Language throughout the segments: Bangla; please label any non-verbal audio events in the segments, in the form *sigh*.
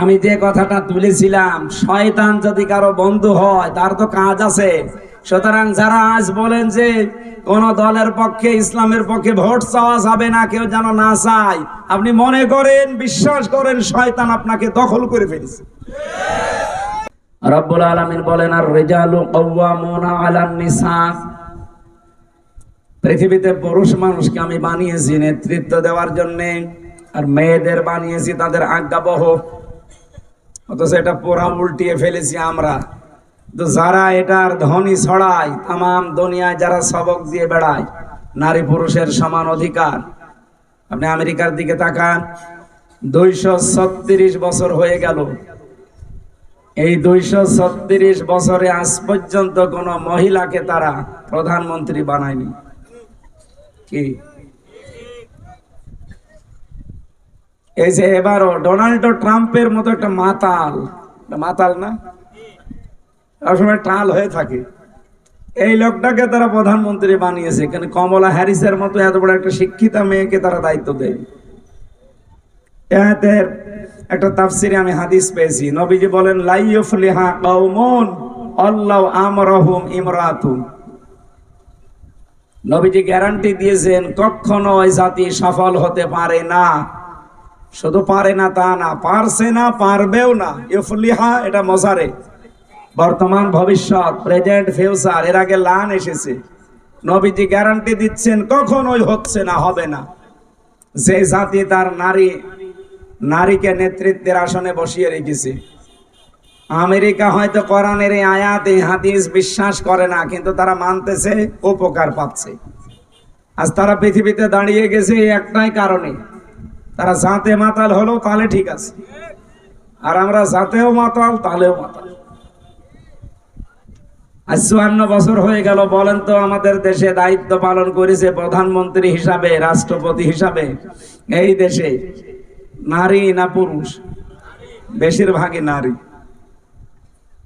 আমি যে কথাটা তুলেছিলাম শয়তান যদি কারও বন্ধু হয় তার তো কাজ আছে। সুতরাং যারা আজ বলেন যে কোন দলের পক্ষে ইসলামের পক্ষে ভোট চাওয়া যাবে না কেউ যেন না চায় আপনি মনে করেন বিশ্বাস করেন শয়তান আপনাকে দখল করে ফেলেছে। রব্বুল আলামিন বলেন আর রেজালু কওয়ামুনা আলান নিসা পৃথিবীতে পুরুষ মানুষকে আমি বানিয়েছি নেতৃত্ব দেওয়ার জন্য আর মেয়েদের বানিয়েছি তাদের আজ্ঞাবহ। অথচ এটা পোড়া উল্টিয়ে ফেলেছি আমরা। তো যারা এটার ধ্বনি ছড়ায় তাম দুনিয়ায় যারা সবক দিয়ে বেড়ায়, নারী পুরুষের সমান অধিকার। আপনি আমেরিকার দিকে তাকান, দুইশো ছত্রিশ বছর হয়ে গেল। এই দুইশো ছত্রিশ বছরে আজ পর্যন্ত কোন মহিলাকে তারা প্রধানমন্ত্রী বানায়নি। কি? এই যে এবারও ডোনাল্ড ট্রাম্পের মতো একটা মাতাল মাতাল না? সবসময় টাল হয়ে থাকে। এই লোকটাকে তারা প্রধানমন্ত্রী বানিয়েছে এখানে কমলা হ্যারিসের মতো এত বড় একটা শিক্ষিতা মেয়েকে তারা দায়িত্ব দেয়। এহাতের একটা তাফসিরে আমি হাদিস পেয়েছি, নবীজি বলেন লাইয়ুফলিহা কওমুন, আল্লাহ আমরহুম ইমরাতুন। নবীজি গ্যারান্টি দিয়েছেন, কখনো ওই জাতি সফল হতে পারে না। শুধু পারে না তা না, পারছে না, পারবেও না। ইফলিহা, এটা মজারে। বর্তমান ভবিষ্যৎ প্রেজেন্ট ফিউচার এর আগে লান এসেছে। নবীজি গ্যারান্টি দিচ্ছেন, কখনোই হচ্ছে না, হবে না। যে জাতি তার নারী, নারীকে নেতৃত্বের আসনে বসিয়ে রেখেছে। আমেরিকা হয়তো কোরআনের এই আয়াত, এই হাদিস বিশ্বাস করে না, কিন্তু তারা মানতেছে, উপকার পাচ্ছে। আজ তারা পৃথিবীতে দাঁড়িয়ে গেছে একটাই কারণে। তারা জাতে মাতাল হলো, তাহলে ঠিক আছে। আর আমরা জাতেও মাতাল তালেও মাতাল। আজ চুয়ান্ন বছর হয়ে গেল, বলেন তো আমাদের দেশে দায়িত্ব পালন করেছে প্রধানমন্ত্রী হিসাবে, রাষ্ট্রপতি হিসাবে। এই দেশে নারী না পুরুষ? বেশিরভাগই নারী।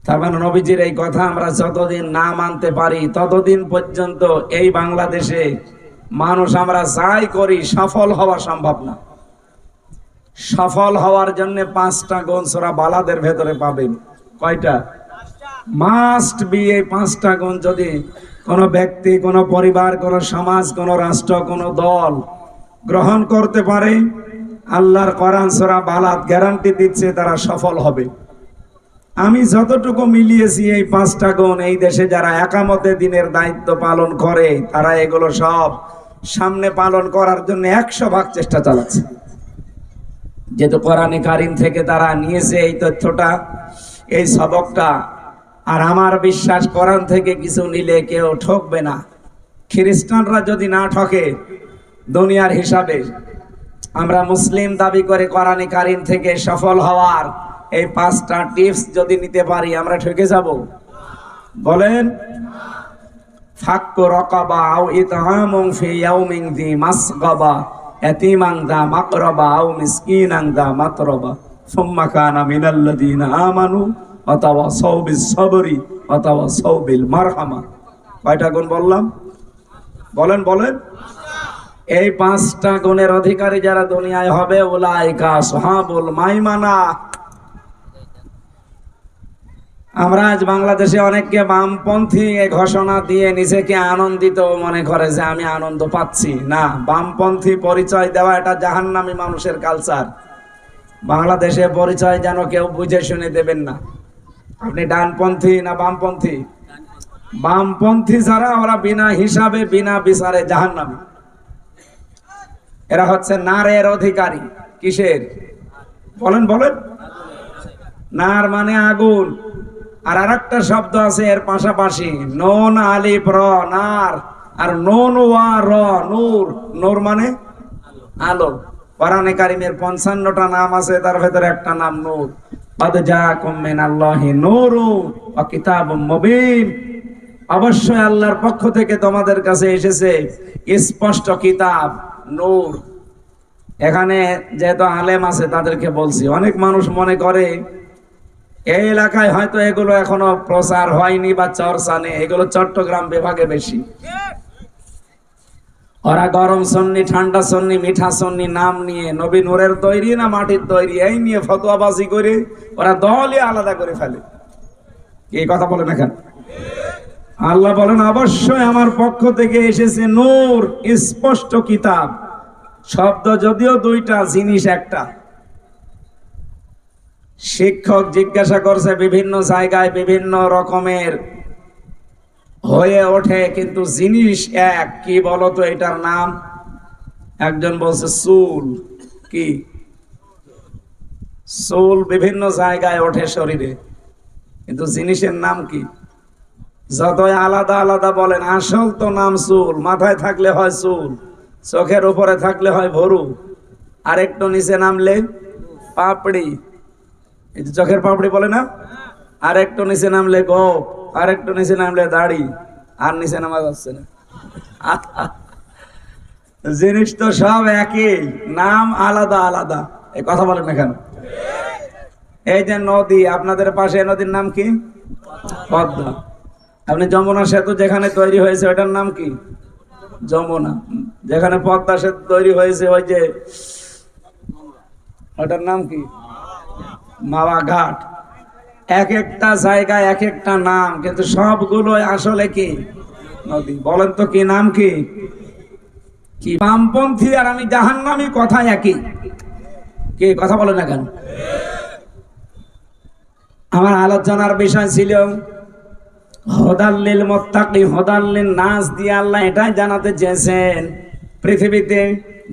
তার মানে নবীজির এই কথা আমরা যতদিন না মানতে পারি, ততদিন পর্যন্ত এই বাংলাদেশে মানুষ আমরা যাই করি, সফল হওয়া সম্ভব না। সফল হওয়ার জন্য পাঁচটা গুণ সোরা বালাদের ভেতরে পাবেন। কয়টা? মাস্ট বি এই পাঁচটা গুণ যদি কোনো ব্যক্তি, কোনো পরিবার, কোনো সমাজ, কোনো রাষ্ট্র, কোনো দল গ্রহণ করতে পারে, আল্লাহর করান সোরা বালাত গ্যারান্টি দিচ্ছে তারা সফল হবে। আমি যতটুকু মিলিয়েছি এই পাঁচটা গুণ এই দেশে যারা একামতে দিনের দায়িত্ব পালন করে, তারা এগুলো সব সামনে পালন করার জন্য একশো ভাগ চেষ্টা চালাচ্ছে। যেহেতু কোরআনে কারিম থেকে তারা নিয়েছে এই তথ্যটা, এই সবকটা, আর আমার বিশ্বাস কোরআন থেকে কিছু নিলে কেউ ঠকবে না। খ্রিস্টানরা যদি না ঠকে দুনিয়ার হিসাবে, আমরা মুসলিম দাবি করে কোরআনে কারিম থেকে সফল হওয়ার এই পাঁচটা টিপস যদি নিতে পারি, আমরা ঠকে যাব? বলেন, ফাক্কু রকাবা আও ইতহামুন ফি ইয়াউমিন যি মাসগাবা। ইয়াতীমান দা মাকরাবা আও মিসকিনান দা মাতরাবা সুম্মা কানা মিনাল্লাযিনা আমানু ওয়া তাওয়াসাউ বিস সাবরি ওয়া তাওয়াসাউ বিল মারহামা। কয়টা গুণ বললাম? বলেন বলেন। এই পাঁচটা গুণের অধিকারী যারা দুনিয়ায় হবে ওলাইকা সোহাবুল মাইমানা। আমরা আজ বাংলাদেশে অনেককে বামপন্থী ঘোষণা দিয়ে নিজেকে আনন্দিত মনে করে যে আমি আনন্দ পাচ্ছি। না, বামপন্থী পরিচয় দেওয়া এটা জাহান্নামী মানুষের কালচার বাংলাদেশে পরিচয় যেন কেউ বুঝে শুনে দেবেন না। আপনি ডানপন্থী না বামপন্থী? বামপন্থী যারা, ওরা বিনা হিসাবে, বিনা বিচারে জাহান্নামী। এরা হচ্ছে নারের অধিকারী। কিসের? বলেন বলেন। নার মানে আগুন। আর আর একটা শব্দ আছে এর পাশাপাশি। নন আলিফ, র, নার। আর নন ওয়া, র, নূর। নূর মানে আলো। কোরআনে কারিমের পঞ্চান্নটা নাম আছে, তার ভেতরে একটা নাম নূর। কদ জাকুম মিন আল্লাহি নূরু ওয়া কিতাবুম মুবিন। অবশ্যই আল্লাহর পক্ষ থেকে তোমাদের কাছে এসেছে স্পষ্ট কিতাব, নূর। এখানে যেহেতু আলেম আছে, তাদেরকে বলছি। অনেক মানুষ মনে করে এই এলাকায় হয়তো এগুলো এখনও প্রচার হয়নি বা চর্চা নেই এগুলো চট্টগ্রাম বিভাগে বেশি। ওরা গরম সন্নি, ঠান্ডা সন্নি, মিঠা সন্নি নাম নিয়ে, নবী নূরের তৈরি না মাটির তৈরি, এই নিয়ে ফতোয়াবাজি করে ওরা দলই আলাদা করে ফেলে। এই কথা বলেন এখন আল্লাহ বলেন, অবশ্যই আমার পক্ষ থেকে এসেছে নূর, স্পষ্ট কিতাব। শব্দ যদিও দুইটা, জিনিস একটা। শিক্ষক জিজ্ঞাসা করছে, বিভিন্ন জায়গায় বিভিন্ন রকমের হয়ে ওঠে, কিন্তু জিনিস এক, কি বলতো এটার নাম? একজন বলছে, চুল, কি? চুল বিভিন্ন জায়গায় ওঠে শরীরে, কিন্তু জিনিসের নাম কি? যতই আলাদা আলাদা বলেন, আসল তো নাম চুল, মাথায় থাকলে হয় চুল, চোখের উপরে থাকলে হয় ভরু আর একটু নিচে নামলে পাপড়ি। এই যে চোখের পাপড়ি বলে না? আর একটু নিচে নামলে গোপ আর একটু নিচে নামলে দাড়ি, আর নিচে নামা যাচ্ছে না। *laughs* জিনিস তো সব একই, নাম আলাদা আলাদা। এই কথা বলেন না কেন? এই যে নদী, আপনাদের পাশে নদীর নাম কি? পদ্মা। আপনি যমুনা সেতু যেখানে তৈরি হয়েছে, ওটার নাম কি? যমুনা। যেখানে পদ্মা সেতু তৈরি হয়েছে, ওই যে, ওটার নাম কি? মাওয়া ঘাট এক একটা জায়গায় এক একটা নাম, কিন্তু সবগুলো আসলে কি? নদী। বলেন তো কি নাম কি? কি? বামপন্থী আর আমি জাহান্নামী কথা একই। কে? কথা বলেন না কেন? আমার আলোচনার বিষয় ছিল হদাল্লিল মোত্তাকি হদাল্লিল নাচ দিয়ে আল্লাহ এটাই জানাতে চেয়েছেন পৃথিবীতে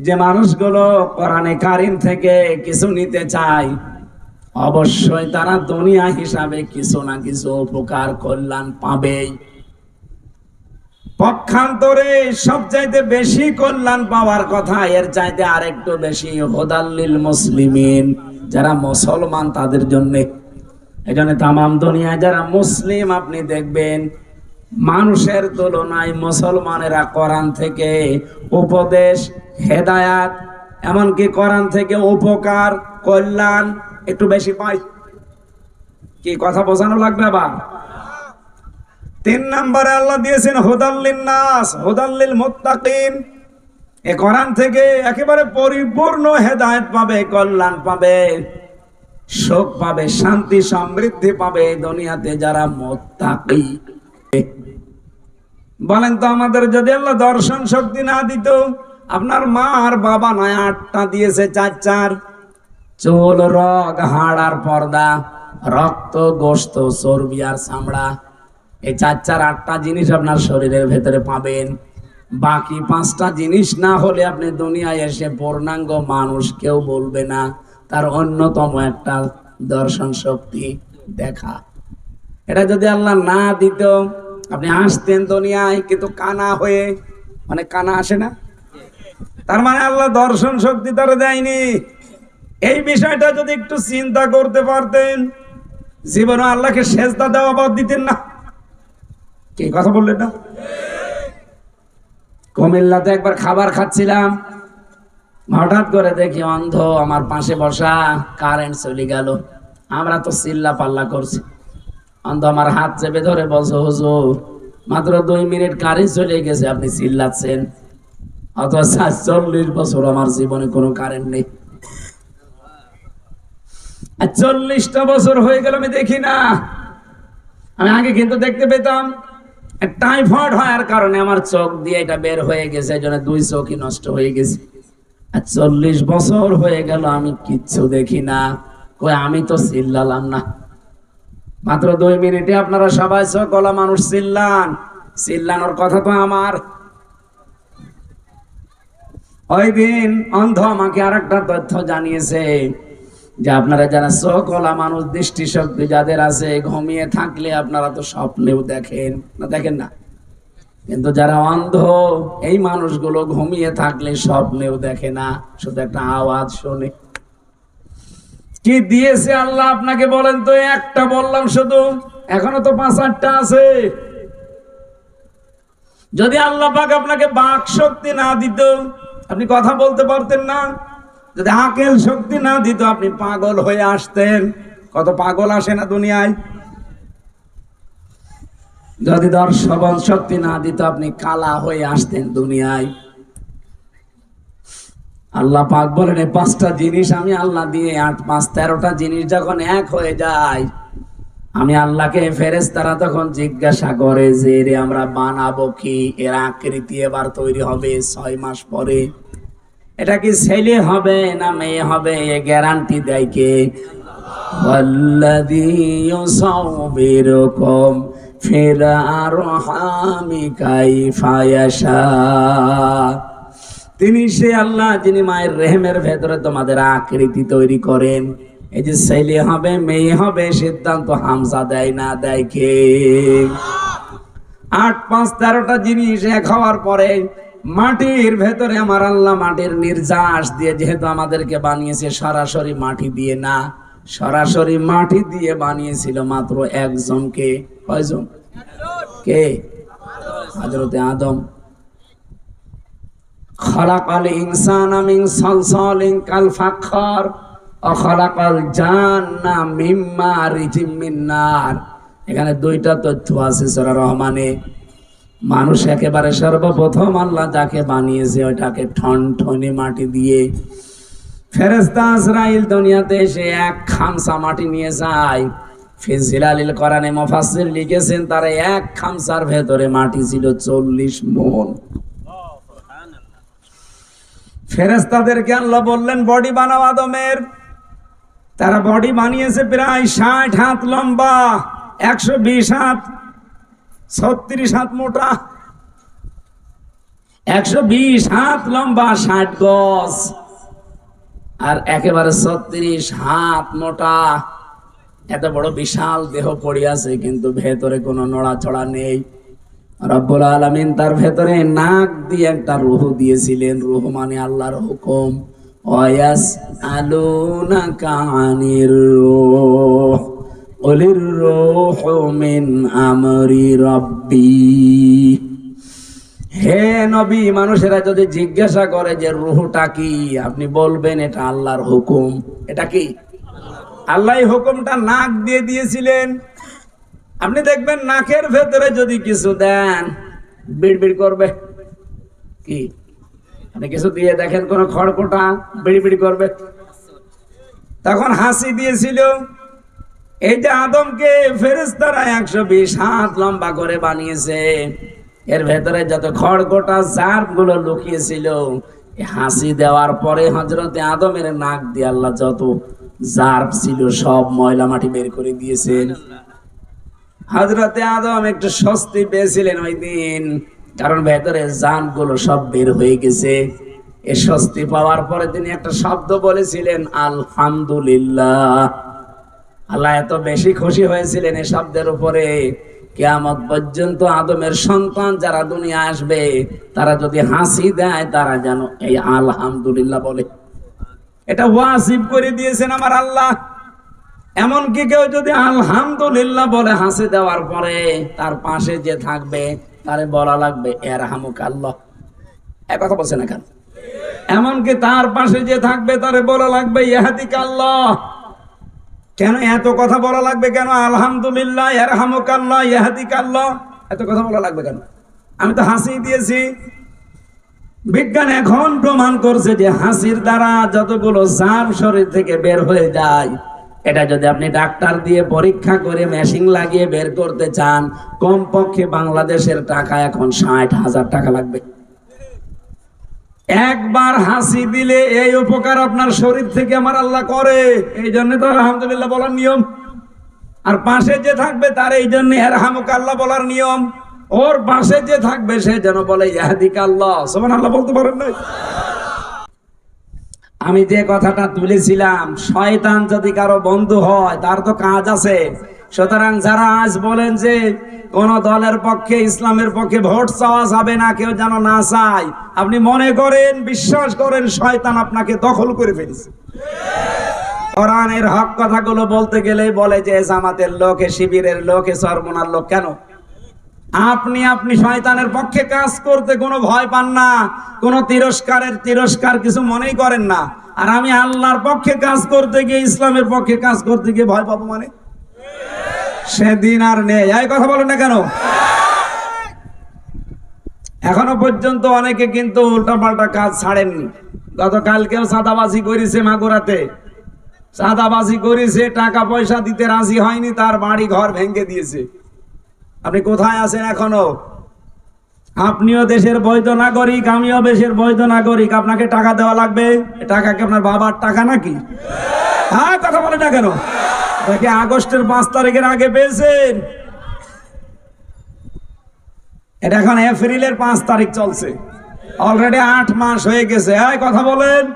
যে মানুষগুলো কোরআনে কারিম থেকে কিছু নিতে চায়। অবশ্যই তারা দুনিয়া হিসাবে কিছু না কিছু উপকার কল্যাণ পাবেই পক্ষান্তরে সব চাইতে বেশি কল্যাণ পাওয়ার কথা, এর চাইতে আরেকটু বেশি হোদাল্লিল মুসলিমিন, যারা মুসলমান তাদের জন্য। এই জন্য তামাম দুনিয়ায় যারা মুসলিম, আপনি দেখবেন মানুষের তুলনায় মুসলমানেরা কোরআন থেকে উপদেশ, হেদায়াত, এমনকি কোরআন থেকে উপকার, কল্যাণ একটু বেশি পাই। কি কথা বোঝানো লাগবে আবার? তিন নম্বরে আল্লাহ দিয়েছেন হুদাল্লিন নাস হুদাল্লিল মুত্তাকিন এ কোরআন থেকে একেবারে পরিপূর্ণ হেদায়েত পাবে, কল্যাণ পাবে, সুখ পাবে, শান্তি, সমৃদ্ধি পাবে দুনিয়াতে যারা মোত্তাকি। বলেন তো আমাদের যদি আল্লাহ দর্শন শক্তি না দিত, আপনার মা আর বাবা নয়, আটটা দিয়েছে, চার চার। চুল, রগ, হাড় আর পর্দা, রক্ত, গোস্ত, চর্বি আর চামড়া। এই চার চার আটটা জিনিস আপনার শরীরের ভেতরে পাবেন। বাকি পাঁচটা জিনিস না হলে আপনি দুনিয়ায় এসে পূর্ণাঙ্গ মানুষ কেউ বলবে না। তার অন্যতম একটা দর্শন শক্তি দেখা। এটা যদি আল্লাহ না দিত, আপনি আসতেন দুনিয়ায়, কিন্তু কানা হয়ে মানে কানা আসে না? তার মানে আল্লাহ দর্শন শক্তি তারা দেয়নি। এই বিষয়টা যদি একটু চিন্তা করতে পারতেন, জীবনে আল্লাহকে সেজদা দেওয়া বাদ দিতেন না। কি কথা বললেন না? কুমিল্লাতে একবার খাবার খাচ্ছিলাম, হঠাৎ করে দেখি অন্ধ, আমার পাশে বসা কারেন্ট চলে গেল। আমরা তো চিল্লা পাল্লা করছি। অন্ধ আমার হাত চেপে ধরে বলছো, হুজুর, মাত্র দুই মিনিট কারেন্ট চলে গেছে, আপনি চিল্লাচ্ছেন। অথবা চল্লিশ বছর আমার জীবনে কোনো কারেন্ট নেই। আর চল্লিশটা বছর হয়ে গেল, আমি দেখি না। আমি আগে কিন্তু দেখতে পেতাম টাইফয়েড হওয়ার কারণে আমার চোখ দিয়ে এটা বের হয়ে গেছে, এই জন্য দুই চোখই নষ্ট হয়ে গেছে। আর চল্লিশ বছর হয়ে গেল, আমি কিচ্ছু দেখি না। কই আমি তো চিল্লালাম না। মাত্র দুই মিনিটে আপনারা সবাই সকলা মানুষ চিল্লান। চিল্লানোর কথা তো আমার। ওই দিন অন্ধ আমাকে আর একটা তথ্য জানিয়েছে। যে আপনারা যারা সকলা মানুষ দৃষ্টিশক্তি যাদের আছে, ঘুমিয়ে থাকলে আপনারা তো স্বপ্নেও দেখেন। না দেখেন না। কিন্তু যারা অন্ধ, এই মানুষগুলো ঘুমিয়ে থাকলে স্বপ্নেও দেখে না। শুধু একটা আওয়াজ শোনে। কি দিয়েছে আল্লাহ আপনাকে বলেন তো? একটা বললাম শুধু। এখনও তো পাঁচ আটটা আছে। যদি আল্লাহ পাক আপনাকে বাক শক্তি না দিত, আপনি কথা বলতে পারতেন না। যদি আকেল শক্তি না দিত, আপনি পাগল হয়ে আসতেন। কত পাগল আসে না দুনিয়ায়? যদি দর্শন শক্তি না দিত, আপনি কালা হয়ে আসতেন দুনিয়ায়। আল্লাহ পাক বলেন এই পাঁচটা জিনিস আমি আল্লাহ দিয়ে আট, পাঁচ, তেরোটা জিনিস যখন এক হয়ে যায়, আমি আল্লাহকে ফেরেস তারা তখন জিজ্ঞাসা করে যে রে আমরা বানাবো কি? এর আকৃতি এবার তৈরি হবে ছয় মাস পরে। এটা কি ছেলে হবে না মেয়ে হবে? এ গ্যারান্টি দেয় কে? এরকম ফেরার ফায়াসা তিনি সে আল্লাহ যিনি মায়ের রেহেমের ভেতরে তোমাদের আকৃতি তৈরি করেন। এই যে ছেলে হবে, মেয়ে হবে, সিদ্ধান্ত হামসা দেয় না দেয় কে? আট পাঁচ তেরোটা জিনিস এক হওয়ার পরে মাটির ভেতরে আমার আল্লাহ মাটির নির্যাস দিয়ে যেহেতু আমাদেরকে বানিয়েছে, সরাসরি মাটি দিয়ে না, সরাসরি মাটি দিয়ে বানিয়েছিল মাত্র একজনকে কয়জন? কে? হজরতে আদম। খলাকাল ইনসান মিন সালসালিন কাল ফাখর ও খলাকাল জান্না মিম্মা রিজিম এখানে দুইটা তথ্য আছে সরা রহমানে। মানুষ একেবারে সর্বপ্রথম আল্লাহ যাকে বানিয়েছে ওইটাকে ঠনঠনে মাটি দিয়ে ফেরেস্তা ইসরাইল দুনিয়াতে এসে এক খামসা মাটি নিয়ে যায়। ফিজিলালিল কোরআনে মুফাসসির লিখেছেন, তার এক খামসার ভেতরে মাটি ছিল চল্লিশ মন। ফেরেস্তাদেরকে আল্লাহ বললেন, বডি বানাও আদমের। তারা বডি বানিয়েছে প্রায় ষাট হাত লম্বা, একশো বিশ হাত ছত্রিশ হাত মোটা, একশো বিশ হাত লম্বা, ষাট গজ, আর একেবারে ছত্রিশ হাত মোটা। এত বড় বিশাল দেহ পড়ে আছে, কিন্তু ভেতরে কোনো নড়াচড়া নেই। রব্বুল আলমিন তার ভেতরে নাক দিয়ে একটা রুহু দিয়েছিলেন। রুহু মানে আল্লাহর হুকুম। ওয়াস আলুনা কানির রূহ। হে নবী, মানুষেরা যদি জিজ্ঞাসা করে যে রুহটা কি, আপনি বলবেন এটা আল্লাহর হুকুম। এটা কি? আল্লাহ হুকুমটা নাক দিয়ে দিয়েছিলেন। আপনি দেখবেন নাকের ভেতরে যদি কিছু দেন, বিড়বিড় করবে। কি? কিছু দিয়ে দেখেন কোন খড়কোটা, বিড়বিড় করবে। তখন হাসি দিয়েছিল। এই যে আদমকে ফেরেস্তারা একশো বিশ হাত লম্বা করে বানিয়েছে, এর ভেতরে যত খড়কোটা জারগুলো লুকিয়েছিল হাসি দেওয়ার পরে হজরতে আদমের নাক দিয়ে আল্লাহ যত জার ছিল সব ময়লা মাটি বের করে দিয়েছেন। হজরতে আদম একটু স্বস্তি পেয়েছিলেন ওই দিন, কারণ ভেতরে জানগুলো সব বের হয়ে গেছে। এ স্বস্তি পাওয়ার পরে তিনি একটা শব্দ বলেছিলেন, আলহামদুলিল্লাহ। আল্লাহ এত বেশি খুশি হয়েছিলেন এই শব্দের উপরে। কেয়ামত পর্যন্ত আদমের সন্তান যারা দুনিয়া আসবে, তারা যদি হাসি দেয়, তারা যেন এই আলহামদুলিল্লাহ বলে। এটা ওয়াজিব করে দিয়েছেন আমার আল্লাহ। এমনকি কেউ যদি আলহামদুলিল্লাহ বলে হাসি দেওয়ার পরে তার পাশে যে থাকবে, তারে বলা লাগবে এর হামুক আল্লাহ এক কথা বলছে না কেন? এমনকি তার পাশে যে থাকবে, তারে বলা লাগবে ইহাদিক আল্লাহ কেন এত কথা বলা লাগবে কেন? আলহামদুলিল্লাহ এর হামুক আল্লাহ ইহাদিক আল্লাহ এত কথা বলা লাগবে কেন? আমি তো হাসি দিয়েছি। বিজ্ঞান এখন প্রমাণ করছে যে হাসির দ্বারা যতগুলো জাম শরীর থেকে বের হয়ে যায়, এটা যদি আপনি ডাক্তার দিয়ে পরীক্ষা করে মেশিন লাগিয়ে বের করতে চান, কমপক্ষে বাংলাদেশের টাকা এখন ষাট হাজার টাকা লাগবে। একবার হাসি দিলে এই উপকার আপনার শরীর থেকে আমার আল্লাহ করে। এই জন্য তো আলহামদুলিল্লাহ বলার নিয়ম। আর পাশে যে থাকবে তার এই জন্য হামুক আল্লাহ বলার নিয়ম। ওর পাশে যে থাকবে সে যেন বলে ইহাদিক আল্লাহ। সমান আল্লাহ বলতে পারেন নাই? আমি যে কথাটা তুলেছিলাম, শয়তান যদি কারও বন্ধু হয়, তার তো কাজ আছে। সুতরাং যারা আজ বলেন যে কোন দলের পক্ষে, ইসলামের পক্ষে ভোট চাওয়া যাবে না, কেউ যেন না চায়, আপনি মনে করেন, বিশ্বাস করেন, শয়তান আপনাকে দখল করে ফেলেছে। কোরআনের হক কথাগুলো বলতে গেলে বলে যে জামাতের লোক শিবিরের লোক, এ সরমনার লোক কেন? আপনি আপনি শয়তানের পক্ষে কাজ করতে কোনো ভয় পান না, কোনো তিরস্কারের, তিরস্কার কিছু মনেই করেন না। আর আমি আল্লাহর পক্ষে কাজ করতে গিয়ে, ইসলামের পক্ষে কাজ করতে গিয়ে ভয় পাবো মানে? সেদিন আর নেই। এই কথা বলেন না কেন? এখনও পর্যন্ত অনেকে কিন্তু উল্টাপাল্টা কাজ ছাড়েননি। গতকালকেও সাদাবাজি করেছে মাগুরাতে। সাদাবাজি করেছে টাকা পয়সা দিতে রাজি হয়নি, তার বাড়ি ঘর ভেঙে দিয়েছে। আপনি কোথায় আছেন এখনও? আপনিও দেশের বৈধ নাগরিক, আমিও দেশের বৈধ নাগরিক। আপনাকে টাকা দেওয়া লাগবে? টাকা কি আপনার বাবার টাকা নাকি? হ্যাঁ কথা বলে না কেন? দেখে আগস্টের পাঁচ তারিখের আগে পেয়েছেন। এটা এখন এপ্রিলের পাঁচ তারিখ চলছে। অলরেডি আট মাস হয়ে গেছে। হ্যাঁ কথা বলেন।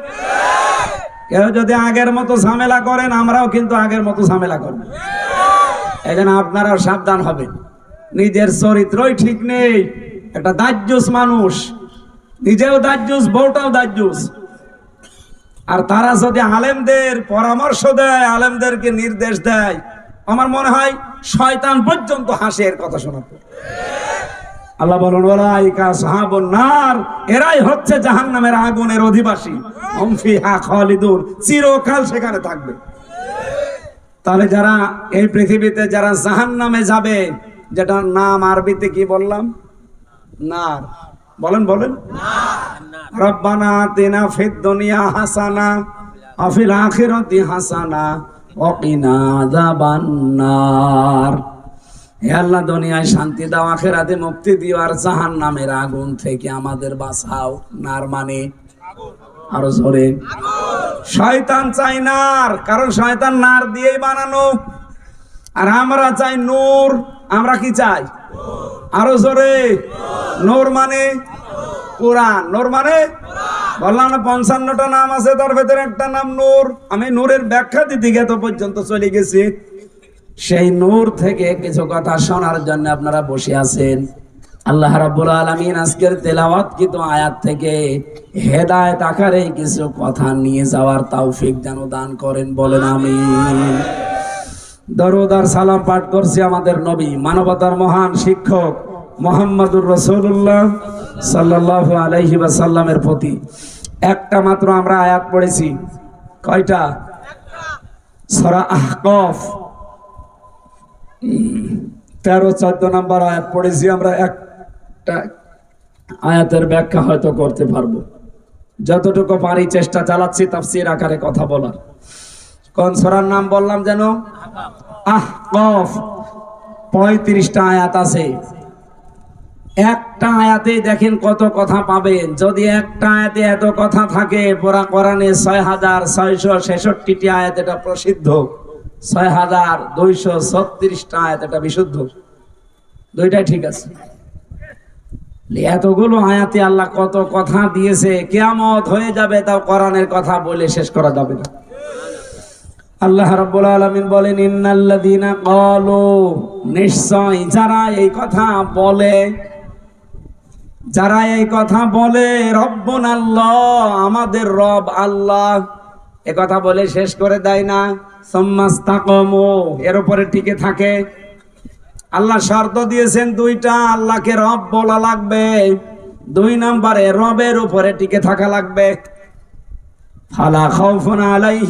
কেউ যদি আগের মতো ঝামেলা করেন, আমরাও কিন্তু আগের মতো ঝামেলা করব। জন্য আপনারাও সাবধান হবেন। নিজের চরিত্রই ঠিক নেই। একটা দাজ্জুস মানুষ। নিজেও দাজ্জুস, বউটাও দাজ্জুস। আর তারা যদি আলেমদের পরামর্শ দেয়, আলেমদেরকে নির্দেশ দেয়, আমার মনে হয় শয়তান পর্যন্ত হাসে এর কথা শোনাতে আল্লাহ বলুন এরাই হচ্ছে জাহান্নামের আগুনের অধিবাসী। অমফিহা চিরকাল সেখানে থাকবে। তাহলে যারা এই পৃথিবীতে যারা জাহান্নামে যাবে, যেটার নাম আরবিতে কি বললাম? নার। বলেন বলেন। রব্বানা আতিনা ফিদ দুনিয়া হাসানা আফিল আখিরাতি হাসানা ওয়াকিনা আযাবান নার হে আল্লাহ, দুনিয়ায় শান্তি দাও, আখেরাতে মুক্তি দিও, আর জাহান নামের আগুন থেকে আমাদের বাঁচাও। নার মানে? আরও জোরে। শয়তান চাই নার, কারণ শয়তান নার দিয়েই বানানো। আর আমরা চাই নূর, আমরা কি চাই? আরও জোরে। নূর মানে কোরআন। নূর মানে বললাম না, পঞ্চান্নটা নাম আছে, তার ভেতরে একটা নাম নূর। আমি নূরের ব্যাখ্যা দিতে গেত পর্যন্ত চলে গেছি। সেই নূর থেকে কিছু কথা শোনার জন্য আপনারা বসে আছেন। আল্লাহ রাব্বুল আলামিন আজকের তেলাওয়াত কিন্তু আয়াত থেকে হেদায়েত আকারে কিছু কথা নিয়ে যাওয়ার তৌফিক যেন দান করেন, বলেন আমিন। দরুদ আর সালাম পাঠ করছি আমাদের নবী, মানবতার মহান শিক্ষক মোহাম্মদুর রসুল্লাহ সাল্লাহ আলাইহি সাল্লামের প্রতি। একটা মাত্র আমরা আয়াত পড়েছি। কয়টা? সরা আহকফ। তেরো, চোদ্দ নম্বর আয়াত পড়েছি আমরা। একটা আয়াতের ব্যাখ্যা হয়তো করতে পারব। যতটুকু পারি চেষ্টা চালাচ্ছি, তাফসির আকারে কথা বলার। কোন সরার নাম বললাম যেন? আহ কফ পঁয়ত্রিশটা আয়াত আছে। একটা আয়াতে দেখেন কত কথা পাবেন। যদি একটা আয়াতে এত কথা থাকে পোড়া কোরআনে ছয় হাজার ছয়শো ছেষট্টিটি আয়াত এটা প্রসিদ্ধ। ছয় হাজার দুইশো ছত্রিশটা আয়াত এটা বিশুদ্ধ। দুইটাই ঠিক আছে। এতগুলো আয়াতে আল্লাহ কত কথা দিয়েছে, কেয়ামত হয়ে যাবে তাও কোরআনের কথা বলে শেষ করা যাবে না। আল্লাহ রাব্বুল আলামিন বলেন, ইন্নাল্লাযীনা ক্বালু, নিশ্চয় যারা এই কথা বলে যারা এই কথা বলে, রব্বুন আল্লাহ, আমাদের রব আল্লাহ। এ কথা বলে শেষ করে দেয় না। সম্মাস্তাকমু এর উপরে টিকে থাকে। আল্লাহ শর্ত দিয়েছেন দুইটা, আল্লাহকে রব বলা লাগবে। দুই নম্বরে রবের উপরে টিকে থাকা লাগবে। ফালা খাউফুন আলাইহি